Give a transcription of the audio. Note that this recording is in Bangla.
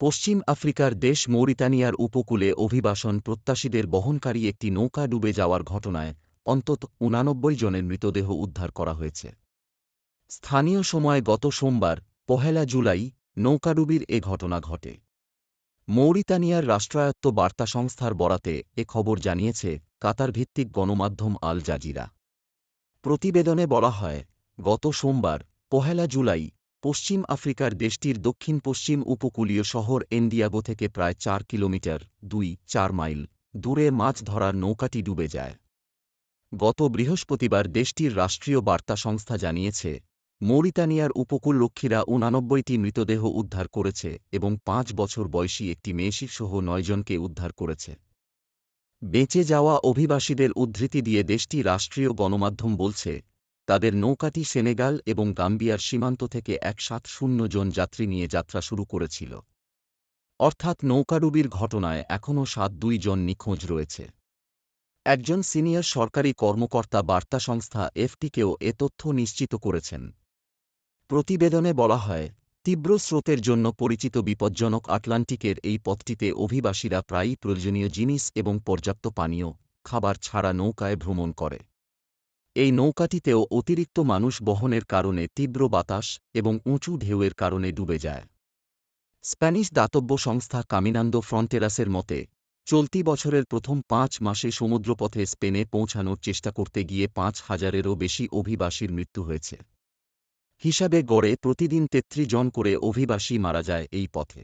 পশ্চিম আফ্রিকার দেশ মৌরিতানিয়ার উপকূলে অভিবাসন প্রত্যাশীদের বহনকারী একটি নৌকা ডুবে যাওয়ার ঘটনায় অন্তত উনানব্বই জনের মৃতদেহ উদ্ধার করা হয়েছে। স্থানীয় সময় গত সোমবার, পহেলা জুলাই নৌকাডুবির এ ঘটনা ঘটে। মৌরিতানিয়ার রাষ্ট্রায়ত্ত বার্তা সংস্থার বরাতে এ খবর জানিয়েছে কাতার ভিত্তিক গণমাধ্যম আল জাজিরা। প্রতিবেদনে বলা হয়, গত সোমবার, পহেলা জুলাই পশ্চিম আফ্রিকার দেশটির দক্ষিণ পশ্চিম উপকূলীয় শহর এন্ডিয়াগো থেকে প্রায় চার কিলোমিটার, দুই, চার মাইল দূরে মাছ ধরার নৌকাটি ডুবে যায়। গত বৃহস্পতিবার দেশটির রাষ্ট্রীয় বার্তা সংস্থা জানিয়েছে, মৌরিতানিয়ার উপকূলরক্ষীরা উনানব্বইটি মৃতদেহ উদ্ধার করেছে এবং পাঁচ বছর বয়সী একটি মেয়েশিসহ নয়জনকে উদ্ধার করেছে। বেঁচে যাওয়া অভিবাসীদের উদ্ধৃতি দিয়ে দেশটি রাষ্ট্রীয় গণমাধ্যম বলছে তাদের নৌকাটি সেনেগাল এবং গাম্বিয়ার সীমান্ত থেকে এক সাত শূন্য জন যাত্রী নিয়ে যাত্রা শুরু করেছিল। অর্থাৎ নৌকাডুবির ঘটনায় এখনও সাত দুই জন নিখোঁজ রয়েছে। একজন সিনিয়র সরকারি কর্মকর্তা বার্তা সংস্থা এফটিকেও এ তথ্য নিশ্চিত করেছেন। প্রতিবেদনে বলা হয়, তীব্র স্রোতের জন্য পরিচিত বিপজ্জনক আটলান্টিকের এই পথটিতে অভিবাসীরা প্রায়ই প্রয়োজনীয় জিনিস এবং পর্যাপ্ত পানীয়, খাবার ছাড়া নৌকায় ভ্রমণ করে। এই নৌকাটিতেও অতিরিক্ত মানুষ বহনের কারণে তীব্র বাতাস এবং উঁচু ঢেউয়ের কারণে ডুবে যায়। স্প্যানিশ দাতব্য সংস্থা কামিনান্দো ফ্রন্টেরাসের মতে, চলতি বছরের প্রথম পাঁচ মাসে সমুদ্রপথে স্পেনে পৌঁছানোর চেষ্টা করতে গিয়ে পাঁচ হাজারেরও বেশি অভিবাসীর মৃত্যু হয়েছে। হিসাবে গড়ে প্রতিদিন তেত্রিশ জন করে অভিবাসী মারা যায় এই পথে।